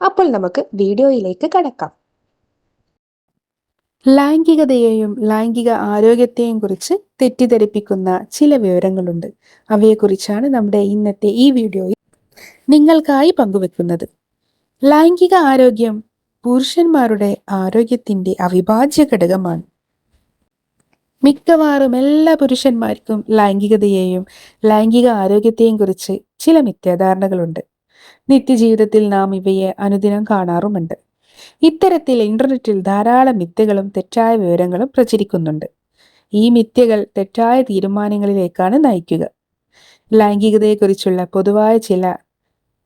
അപ്പോൾ നമുക്ക് വീഡിയോയിലേക്ക് കടക്കാം. ലൈംഗികതയെയും ലൈംഗിക ആരോഗ്യത്തെയും കുറിച്ച് തെറ്റിദ്ധരിപ്പിക്കുന്ന ചില വിവരങ്ങളുണ്ട്. അവയെക്കുറിച്ചാണ് നമ്മുടെ ഇന്നത്തെ ഈ വീഡിയോയിൽ നിങ്ങൾക്കായി പങ്കുവെക്കുന്നത്. ലൈംഗിക ആരോഗ്യം പുരുഷന്മാരുടെ ആരോഗ്യത്തിന്റെ അവിഭാജ്യ ഘടകമാണ്. മിക്കവാറും എല്ലാ പുരുഷന്മാർക്കും ലൈംഗികതയെയും ലൈംഗിക ആരോഗ്യത്തെയും കുറിച്ച് ചില മിഥ്യാധാരണകളുണ്ട്. നിത്യജീവിതത്തിൽ നാം ഇവയെ അനുദിനം കാണാറുമുണ്ട്. ഇത്തരത്തിൽ ഇന്റർനെറ്റിൽ ധാരാളം മിഥ്യകളും തെറ്റായ വിവരങ്ങളും പ്രചരിക്കുന്നുണ്ട്. ഈ മിഥ്യകൾ തെറ്റായ തീരുമാനങ്ങളിലേക്കാണ് നയിക്കുക. ലൈംഗികതയെക്കുറിച്ചുള്ള പൊതുവായ ചില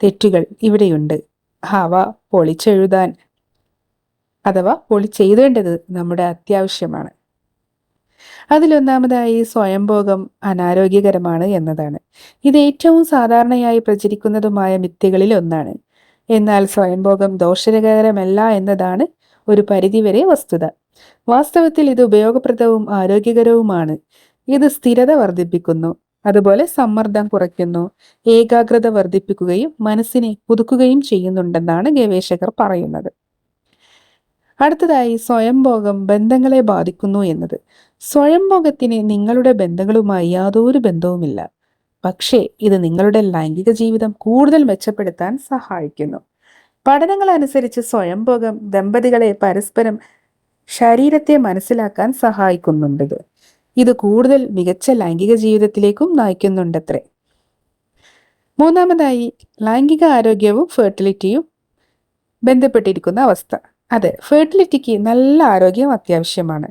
തെറ്റുകൾ ഇവിടെയുണ്ട്. അവ പൊളിച്ചെഴുതാൻ അഥവാ പൊളിച്ചെഴുതേണ്ടത് നമ്മുടെ അത്യാവശ്യമാണ്. അതിലൊന്നാമതായി സ്വയംഭോഗം അനാരോഗ്യകരമാണ് എന്നതാണ്. ഇത് ഏറ്റവും സാധാരണയായി പ്രചരിക്കുന്നതുമായ മിഥ്യകളിൽ ഒന്നാണ്. എന്നാൽ സ്വയംഭോഗം ദോഷകരമല്ല എന്നതാണ് ഒരു പരിധിവരെ വസ്തുത. വാസ്തവത്തിൽ ഇത് ഉപയോഗപ്രദവും ആരോഗ്യകരവുമാണ്. ഇത് സ്ഥിരത വർദ്ധിപ്പിക്കുന്നു. അതുപോലെ സമ്മർദ്ദം കുറയ്ക്കുന്നു. ഏകാഗ്രത വർദ്ധിപ്പിക്കുകയും മനസ്സിനെ പുതുക്കുകയും ചെയ്യുന്നുണ്ടെന്നാണ് ഗവേഷകർ പറയുന്നത്. അടുത്തതായി സ്വയംഭോഗം ബന്ധങ്ങളെ ബാധിക്കുന്നു എന്നത്. സ്വയംഭോഗത്തിന് നിങ്ങളുടെ ബന്ധങ്ങളുമായി യാതൊരു ബന്ധവുമില്ല. പക്ഷേ ഇത് നിങ്ങളുടെ ലൈംഗിക ജീവിതം കൂടുതൽ മെച്ചപ്പെടുത്താൻ സഹായിക്കുന്നു. പഠനങ്ങൾ അനുസരിച്ച് സ്വയംഭോഗം ദമ്പതികളെ പരസ്പരം ശരീരത്തെ മനസ്സിലാക്കാൻ സഹായിക്കുന്നുണ്ട് ഇത്. കൂടുതൽ മികച്ച ലൈംഗിക ജീവിതത്തിലേക്കും നയിക്കുന്നുണ്ടത്രേ. മൂന്നാമതായി ലൈംഗിക ആരോഗ്യവും ഫെർട്ടിലിറ്റിയും ബന്ധപ്പെട്ടിരിക്കുന്ന അവസ്ഥ. അതെ ഫെർട്ടിലിറ്റിക്ക് നല്ല ആരോഗ്യം അത്യാവശ്യമാണ്.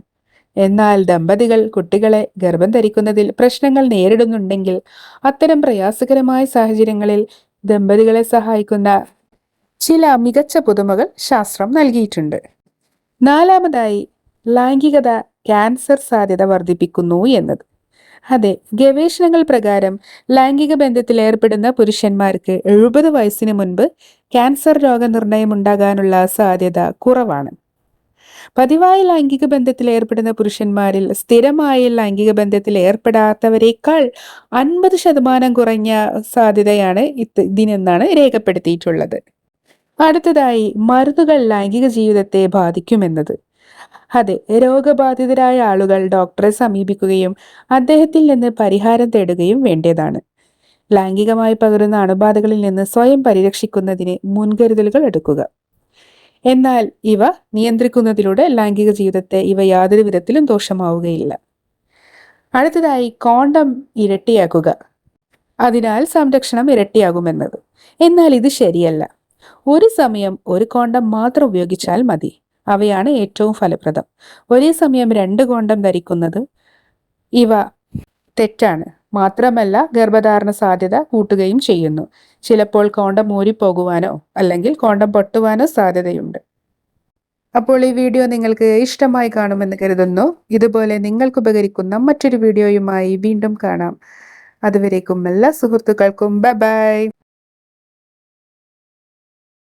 എന്നാൽ ദമ്പതികൾ കുട്ടികളെ ഗർഭം ധരിക്കുന്നതിൽ പ്രശ്നങ്ങൾ നേരിടുന്നുണ്ടെങ്കിൽ അത്തരം പ്രയാസകരമായ സാഹചര്യങ്ങളിൽ ദമ്പതികളെ സഹായിക്കുന്ന ചില മികച്ച പുതുമകൾ ശാസ്ത്രം നൽകിയിട്ടുണ്ട്. നാലാമതായി ലൈംഗികത ക്യാൻസർ സാധ്യത വർദ്ധിപ്പിക്കുന്നു എന്നത്. അതെ ഗവേഷണങ്ങൾ പ്രകാരം ലൈംഗിക ബന്ധത്തിൽ ഏർപ്പെടുന്ന പുരുഷന്മാർക്ക് എഴുപത് വയസ്സിന് മുൻപ് ക്യാൻസർ രോഗനിർണയം ഉണ്ടാകാനുള്ള സാധ്യത കുറവാണ്. പതിവായി ലൈംഗിക ബന്ധത്തിൽ ഏർപ്പെടുന്ന പുരുഷന്മാരിൽ സ്ഥിരമായി ലൈംഗിക ബന്ധത്തിൽ ഏർപ്പെടാത്തവരേക്കാൾ അൻപത് ശതമാനം കുറഞ്ഞ സാധ്യതയാണ് ഇതിനെന്നാണ് രേഖപ്പെടുത്തിയിട്ടുള്ളത്. അടുത്തതായി മരുന്നുകൾ ലൈംഗിക ജീവിതത്തെ ബാധിക്കുമെന്നത്. അതെ രോഗബാധിതരായ ആളുകൾ ഡോക്ടറെ സമീപിക്കുകയും അദ്ദേഹത്തിൽ നിന്ന് പരിഹാരം തേടുകയും വേണ്ടതാണ്. ലൈംഗികമായി പകരുന്ന അണുബാധകളിൽ നിന്ന് സ്വയം പരിരക്ഷിക്കുന്നതിന് മുൻകരുതലുകൾ എടുക്കുക. എന്നാൽ ഇവ നിയന്ത്രിക്കുന്നതിലൂടെ ലൈംഗിക ജീവിതത്തെ ഇവ യാതൊരു വിധത്തിലും ദോഷമാവുകയില്ല. അടുത്തതായി കോണ്ടം ഇരട്ടിയാക്കുക. അതിനാൽ സംരക്ഷണം ഇരട്ടിയാകുമെന്നത്. എന്നാൽ ഇത് ശരിയല്ല. ഒരു സമയം ഒരു കോണ്ടം മാത്രം ഉപയോഗിച്ചാൽ മതി. അവയാണ് ഏറ്റവും ഫലപ്രദം. ഒരേ സമയം രണ്ട് കോണ്ടം ധരിക്കുന്നത് ഇവ തെറ്റാണ്. മാത്രമല്ല ഗർഭധാരണ സാധ്യത കൂട്ടുകയും ചെയ്യുന്നു. ചിലപ്പോൾ കോണ്ടം ഊരിപ്പോകുവാനോ അല്ലെങ്കിൽ കോണ്ടം പൊട്ടുവാനോ സാധ്യതയുണ്ട്. അപ്പോൾ ഈ വീഡിയോ നിങ്ങൾക്ക് ഇഷ്ടമായി കാണുമെന്ന് കരുതുന്നു. ഇതുപോലെ നിങ്ങൾക്ക് ഉപകരിക്കുന്ന മറ്റൊരു വീഡിയോയുമായി വീണ്ടും കാണാം. അതുവരേക്കും എല്ലാ സുഹൃത്തുക്കൾക്കും ബൈ ബൈ.